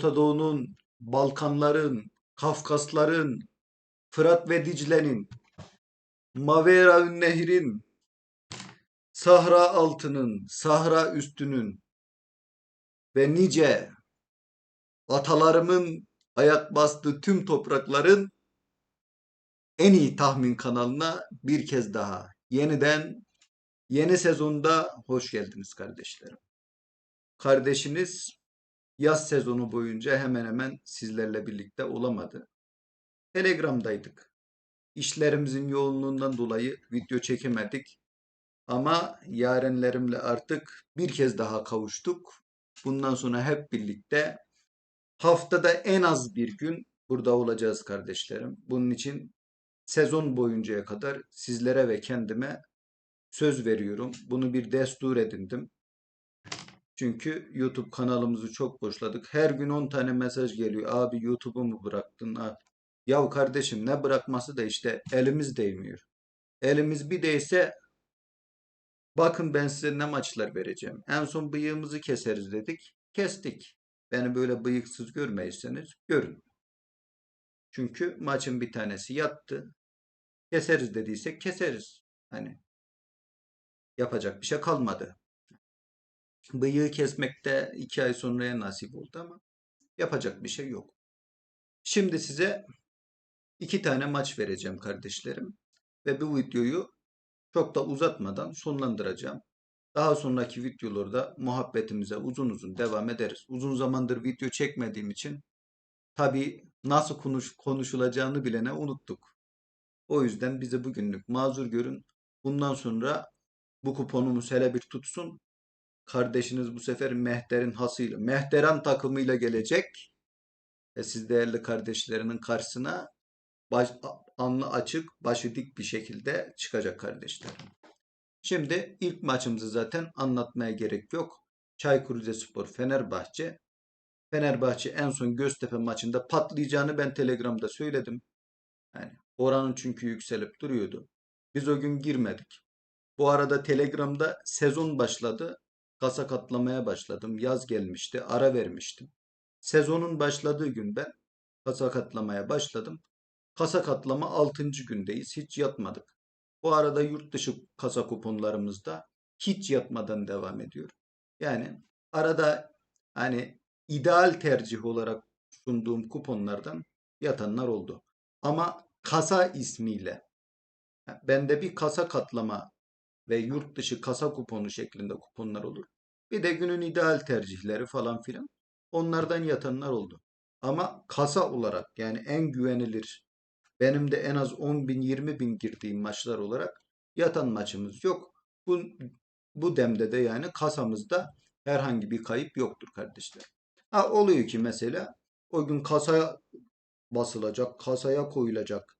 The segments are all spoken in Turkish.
Orta Doğu'nun, Balkanların, Kafkasların, Fırat ve Dicle'nin, Mavera Nehrin, Sahra altının, Sahra üstünün ve nice atalarımın ayak bastığı tüm toprakların en iyi tahmin kanalına bir kez daha yeniden yeni sezonda hoş geldiniz kardeşlerim. Kardeşiniz yaz sezonu boyunca hemen hemen sizlerle birlikte olamadı. Telegram'daydık. İşlerimizin yoğunluğundan dolayı video çekemedik. Ama yarenlerimle artık bir kez daha kavuştuk. Bundan sonra hep birlikte haftada en az bir gün burada olacağız kardeşlerim. Bunun için sezon boyuncaya kadar sizlere ve kendime söz veriyorum. Bunu bir destur edindim. Çünkü YouTube kanalımızı çok boşladık. Her gün 10 tane mesaj geliyor. Abi YouTube'u mu bıraktın? Ha. Yahu kardeşim ne bırakması da işte elimiz değmiyor. Elimiz bir değse bakın ben size ne maçlar vereceğim. En son bıyığımızı keseriz dedik. Kestik. Beni böyle bıyıksız görmeyseniz görün. Çünkü maçın bir tanesi yattı. Keseriz dediysek keseriz. Hani yapacak bir şey kalmadı. Bıyığı kesmekte iki ay sonraya nasip oldu ama yapacak bir şey yok. Şimdi size iki tane maç vereceğim kardeşlerim. Ve bu videoyu çok da uzatmadan sonlandıracağım. Daha sonraki videolarda muhabbetimize uzun uzun devam ederiz. Uzun zamandır video çekmediğim için tabii nasıl konuş, konuşulacağını bilene unuttuk. O yüzden bize bugünlük mazur görün. Bundan sonra bu kuponumuz hele bir tutsun. Kardeşiniz bu sefer Mehter'in hasıyla, Mehteran takımıyla gelecek. Ve siz değerli kardeşlerinin karşısına baş, alnı açık, başı dik bir şekilde çıkacak kardeşler. Şimdi ilk maçımızı zaten anlatmaya gerek yok. Çaykur Rizespor Fenerbahçe. Fenerbahçe en son Göztepe maçında patlayacağını ben Telegram'da söyledim. Yani oranın çünkü yükselip duruyordu. Biz o gün girmedik. Bu arada Telegram'da sezon başladı. Kasa katlamaya başladım. Yaz gelmişti. Ara vermiştim. Sezonun başladığı gün ben kasa katlamaya başladım. Kasa katlama 6. gündeyiz. Hiç yatmadık. Bu arada yurt dışı kasa kuponlarımızda hiç yatmadan devam ediyor. Yani arada hani ideal tercih olarak sunduğum kuponlardan yatanlar oldu. Ama kasa ismiyle bende bir kasa katlama ve yurt dışı kasa kuponu şeklinde kuponlar olur. Bir de günün ideal tercihleri falan filan. Onlardan yatanlar oldu. Ama kasa olarak yani en güvenilir benim de en az 10 bin 20 bin girdiğim maçlar olarak yatan maçımız yok. Bu, bu demde de yani kasamızda herhangi bir kayıp yoktur kardeşler. Ha oluyor ki mesela o gün kasaya basılacak, kasaya koyulacak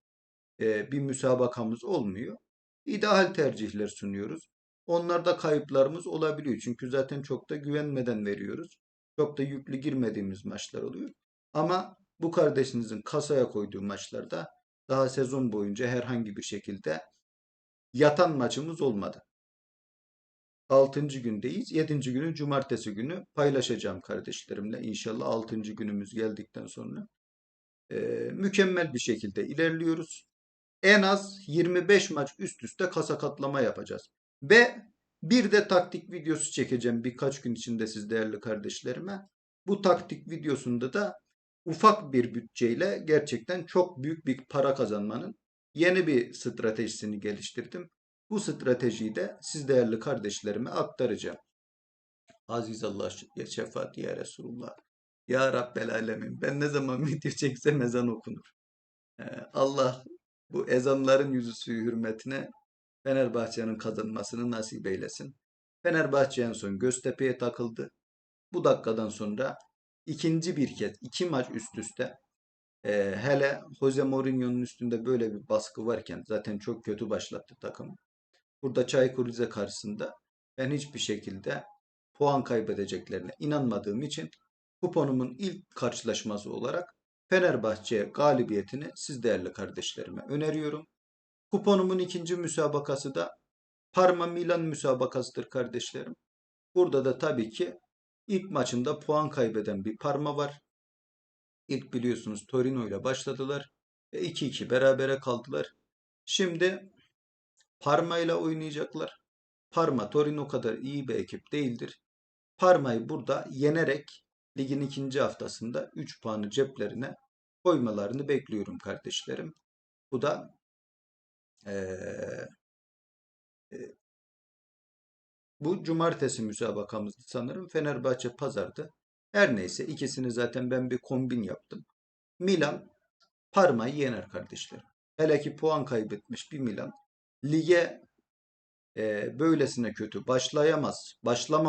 e, bir müsabakamız olmuyor. İdeal tercihler sunuyoruz. Onlarda kayıplarımız olabiliyor. Çünkü zaten çok da güvenmeden veriyoruz. Çok da yüklü girmediğimiz maçlar oluyor. Ama bu kardeşinizin kasaya koyduğu maçlarda daha sezon boyunca herhangi bir şekilde yatan maçımız olmadı. 6. gündeyiz. 7. günü cumartesi günü paylaşacağım kardeşlerimle. İnşallah 6. günümüz geldikten sonra. Ee, mükemmel bir şekilde ilerliyoruz. En az 25 maç üst üste kasa katlama yapacağız. Ve bir de taktik videosu çekeceğim birkaç gün içinde siz değerli kardeşlerime. Bu taktik videosunda da ufak bir bütçeyle gerçekten çok büyük bir para kazanmanın yeni bir stratejisini geliştirdim. Bu stratejiyi de siz değerli kardeşlerime aktaracağım. Aziz Allah şefaat ya Resulullah. Ya Rabbel Alemin. Ben ne zaman video çeksem ezan okunur. Ee, Allah bu ezanların yüzüsü hürmetine Fenerbahçe'nin kazanmasını nasip eylesin. Fenerbahçe en son Göztepe'ye takıldı. Bu dakikadan sonra ikinci bir kez iki maç üst üste e, hele Jose Mourinho'nun üstünde böyle bir baskı varken zaten çok kötü başlattı takım. Burada Çaykur Rize karşısında ben hiçbir şekilde puan kaybedeceklerine inanmadığım için kuponumun ilk karşılaşması olarak Fenerbahçe galibiyetini siz değerli kardeşlerime öneriyorum. Kuponumun ikinci müsabakası da Parma Milan müsabakasıdır kardeşlerim. Burada da tabii ki ilk maçında puan kaybeden bir Parma var. İlk biliyorsunuz Torino ile başladılar. Ve 2-2 berabere kaldılar. Şimdi Parma ile oynayacaklar. Parma Torino kadar iyi bir ekip değildir. Parma'yı burada yenerek ligin ikinci haftasında 3 puanı ceplerine koymalarını bekliyorum kardeşlerim. Bu da e, bu cumartesi müsabakamızdı sanırım. Fenerbahçe pazardı. Her neyse ikisini zaten ben bir kombin yaptım. Milan Parma'yı yener kardeşlerim. Hele ki puan kaybetmiş bir Milan lige e, böylesine kötü başlayamaz. Başlama